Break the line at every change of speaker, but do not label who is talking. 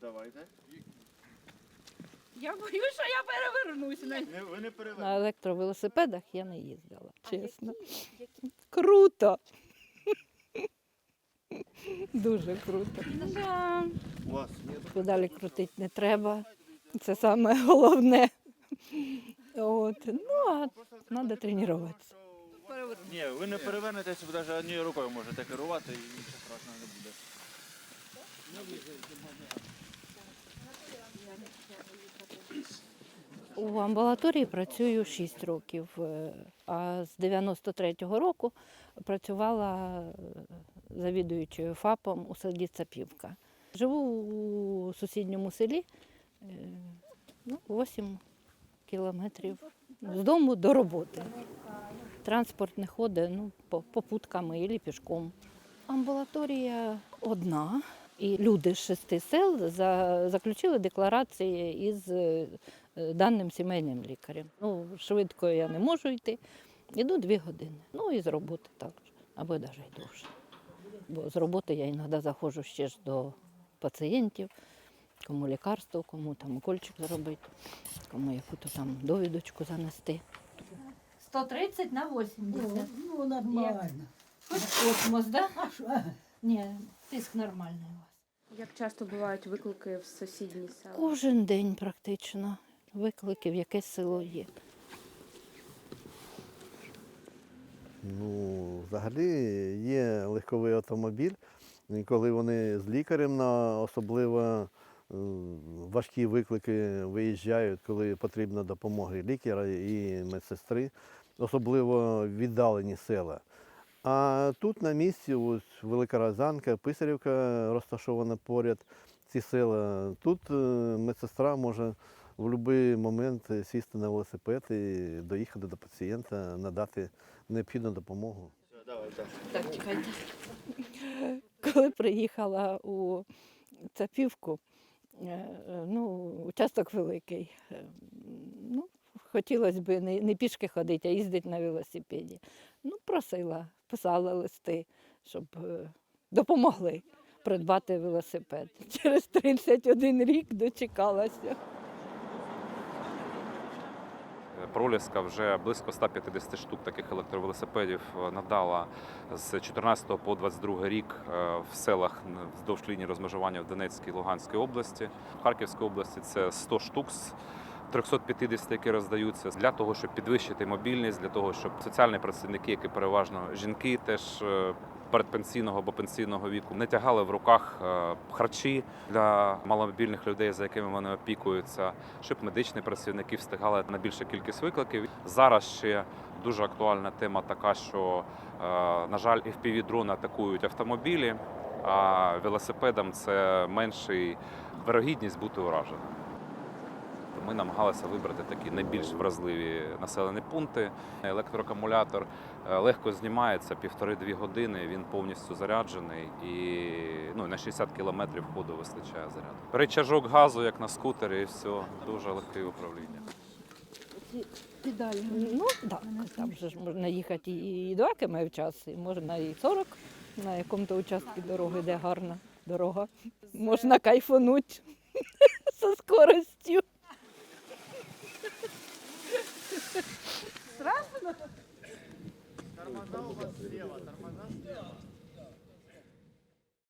Давайте.
Я боюсь, що я перевернусь на
Не, ви не перевернете.
На електровелосипедах я не їздила, чесно. Круто. Дуже круто.
Да.
У вас є
Педалі крутити не треба. Це саме головне. От. Ну, а треба тренуватися.
Ні, ви не перевернетеся, ви навіть однією рукою можете керувати і нічого страшного не буде.
У амбулаторії працюю 6 років, е, а з 93-го року працювала е, завідуючою ФАПом у селі Цапівка. Живу у сусідньому селі е, ну, 8 кілометрів з дому до роботи. Транспорт не ходить ну, по- попутками або пішком. Амбулаторія одна, і люди з шести сел заключили декларації із даним сімейним лікарем. Ну, швидко я не можу йти. Іду дві години. Ну і з роботи також, або навіть довше. Бо з роботи я іноді заходжу ще ж до пацієнтів, кому лікарство, кому там укольчик зробити, кому яку-то там довідочку занести.
130 на 80.
Ну, нормально.
Космос, да?
А що?
Ні, тиск нормальний у вас.
Як часто бувають виклики в сусідні села?
Кожен день практично виклики в якесь село є.
Ну, взагалі є легковий автомобіль, коли вони з лікарем на особливо е, важкі виклики виїжджають, коли потрібна допомога лікаря і медсестри, особливо віддалені села. А тут на місці ось Велика Розанка, Писарівка розташована поряд ці села. Тут е, медсестра може в будь-який момент сісти на велосипед і доїхати до пацієнта, надати необхідну допомогу.
Так, чекайте. Коли приїхала у Цапівку, е, е, ну, участок великий. е, Ну, хотілося б не, не пішки ходити, а їздити на велосипеді. Ну, просила, писала листи, щоб допомогли придбати велосипед. Через 31 рік дочекалася.
Проліска вже близько 150 штук таких електровелосипедів е, надала з 14 по 22 рік е, в селах вздовж лінії розмежування в Донецькій і Луганській області. В Харківській області це 100 штук 350, які роздаються для того, щоб підвищити мобільність, для того, щоб соціальні працівники, які переважно жінки, теж е, передпенсійного або пенсійного віку, не тягали в руках е, харчі для маломобільних людей, за якими вони опікуються, щоб медичні працівники встигали на більшу кількість викликів. Зараз ще дуже актуальна тема така, що, е, на жаль, fpv дрони атакують автомобілі, а велосипедам це менший вирогідність бути ураженим. Ми намагалися вибрати такі найбільш вразливі населені пункти. Електроакумулятор е, легко знімається півтори-дві години. Він повністю заряджений і ну, на 60 кілометрів ходу вистачає заряду. Рычажок газу, як на скутері, і все дуже легке управління.
Ну, так, там же ж можна їхати і 2 км в час, і можна і 40 на якому-то участку дороги, де гарна дорога. Можна кайфанути зі скоростю.
Тормоза у вас слева, тормоза слева.